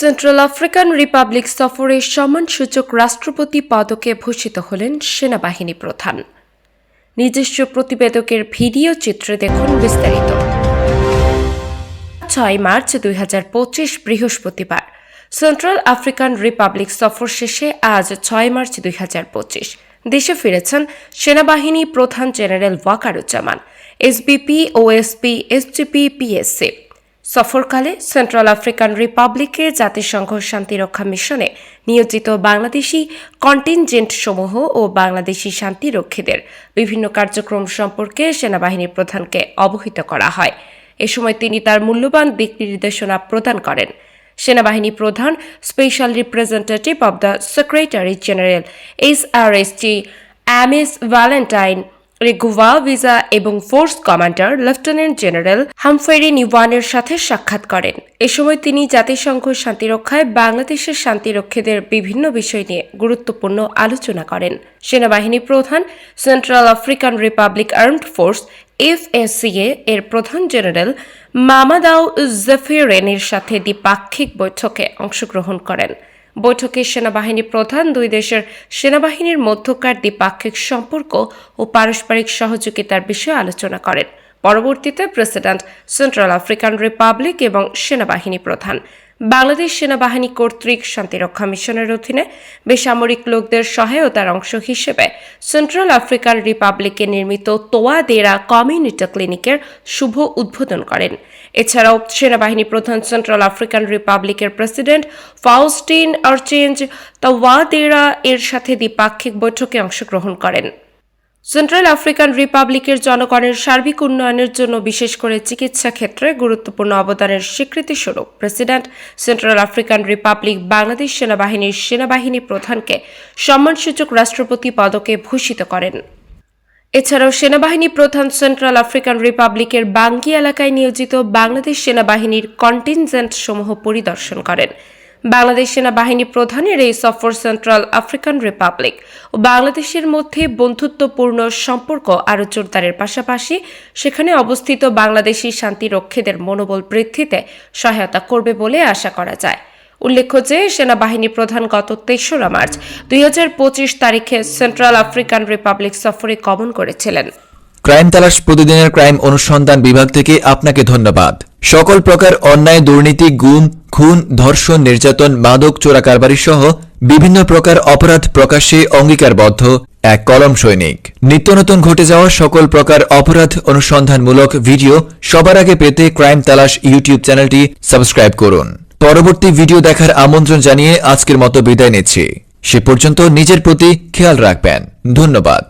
Central African Republic সফরে সম্মানসূচক রাষ্ট্রপতি পদকে ভূষিত হলেন সেনাবাহিনী প্রধান। নিজস্ব প্রতিবেদকের ভিডিও চিত্রে দেখুন বিস্তারিত। ছয় মার্চ দুই হাজার পঁচিশ বৃহস্পতিবার সেন্ট্রাল আফ্রিকান রিপাবলিক সফর শেষে আজ ছয় মার্চ দুই হাজার পঁচিশ, দেশে ফিরেছেন সেনাবাহিনী প্রধান general Wakeruzzaman, SBP, OSP, SGP PSC সফরকালে central African রিপাবলিকে জাতিসংঘ শান্তিরক্ষা মিশনে নিয়োজিত বাংলাদেশি কন্টিনজেন্ট সমূহ ও বাংলাদেশি শান্তিরক্ষীদের বিভিন্ন কার্যক্রম সম্পর্কে সেনাবাহিনী প্রধানকে অবহিত করা হয়। এ সময় তিনি তার মূল্যবান দিক নির্দেশনা প্রদান করেন। সেনাবাহিনী প্রধান, special representative of the secretary general H R S T M S Valentine Rugwabiza এবং force commander lieutenant general Humphrey নিওয়ানের সাথে সাক্ষাৎ করেন। এ সময় তিনি জাতিসংঘ শান্তিরক্ষায় বাংলাদেশের শান্তিরক্ষীদের বিভিন্ন বিষয় নিয়ে গুরুত্বপূর্ণ আলোচনা করেন। সেনাবাহিনী প্রধান, Central African Republic armed force FSCA এর প্রধান জেনারেল মামাদাও জেফিরেনের সাথে দ্বিপাক্ষিক বৈঠকে অংশগ্রহণ করেন। বৈঠকে সেনাবাহিনী প্রধান দুই দেশের সেনাবাহিনীর মধ্যকার দ্বিপাক্ষিক সম্পর্ক ও পারস্পরিক সহযোগিতার বিষয়ে আলোচনা করেন। পরবর্তীতে প্রেসিডেন্ট, সেন্ট্রাল আফ্রিকান রিপাবলিক এবং সেনাবাহিনী প্রধান। বাংলাদেশ সেনাবাহিনী কর্তৃক শান্তিরক্ষা মিশনের অধীনে বেসামরিক লোকদের সহায়তার অংশ হিসেবে সেন্ট্রাল আফ্রিকান রিপাবলিকে নির্মিত তোয়াদেরা কমিউনিটি ক্লিনিকের শুভ উদ্বোধন করেন। এছাড়াও সেনাবাহিনী প্রধান সেন্ট্রাল আফ্রিকান রিপাবলিকের প্রেসিডেন্ট ফাউস্টিন আর্চেঞ্জ তাওয়াদেরা এর সাথে দ্বিপাক্ষিক বৈঠকে অংশগ্রহণ করেন। সেন্ট্রাল আফ্রিকান রিপাবলিকের জনগণের সার্বিক উন্নয়নের জন্য বিশেষ করে চিকিৎসা ক্ষেত্রে গুরুত্বপূর্ণ অবদানের স্বীকৃতিস্বরূপ president Central African Republic Bangladesh সেনাবাহিনীর সেনাবাহিনী প্রধানকে সম্মানসূচক রাষ্ট্রপতি পদকে ভূষিত করেন। এছাড়াও সেনাবাহিনী প্রধান সেন্ট্রাল আফ্রিকান রিপাবলিকের বাঙ্গি এলাকায় নিয়োজিত বাংলাদেশ সেনাবাহিনীর কন্টিনজেন্ট সমূহ পরিদর্শন করেন। বাংলাদেশ সেনাবাহিনী প্রধানের এই সফর সেন্ট্রাল আফ্রিকান রিপাবলিক ও বাংলাদেশের মধ্যে বন্ধুত্বপূর্ণ সম্পর্ক আরও জোরদারের পাশাপাশি সেখানে অবস্থিত বাংলাদেশি শান্তিরক্ষীদের মনোবল বৃদ্ধিতে সহায়তা করবে বলে আশা করা যায়। উল্লেখ্য যে, সেনাবাহিনী প্রধান গত তেসরা মার্চ দুই হাজার পঁচিশ তারিখে সেন্ট্রাল আফ্রিকান রিপাবলিক সফরে গমন করেছিলেন। ক্রাইম তালাশ প্রতিদিনের ক্রাইম অনুসন্ধান বিভাগ থেকে আপনাকে ধন্যবাদ। সকল প্রকার অন্যায়, দুর্নীতি, গুম, খুন, ধর্ষণ, নির্যাতন, মাদক, চোরাকারবারি সহ বিভিন্ন প্রকার অপরাধ প্রকাশে অঙ্গীকারবদ্ধ এক কলম সৈনিক। নিত্য নতুন ঘটে যাওয়া সকল প্রকার অপরাধ অনুসন্ধানমূলক ভিডিও সবার আগে পেতে ক্রাইম তালাশ ইউটিউব চ্যানেলটি সাবস্ক্রাইব করুন। পরবর্তী ভিডিও দেখার আমন্ত্রণ জানিয়ে আজকের মতো বিদায় নিচ্ছি। সে পর্যন্ত নিজের প্রতি খেয়াল রাখবেন। ধন্যবাদ।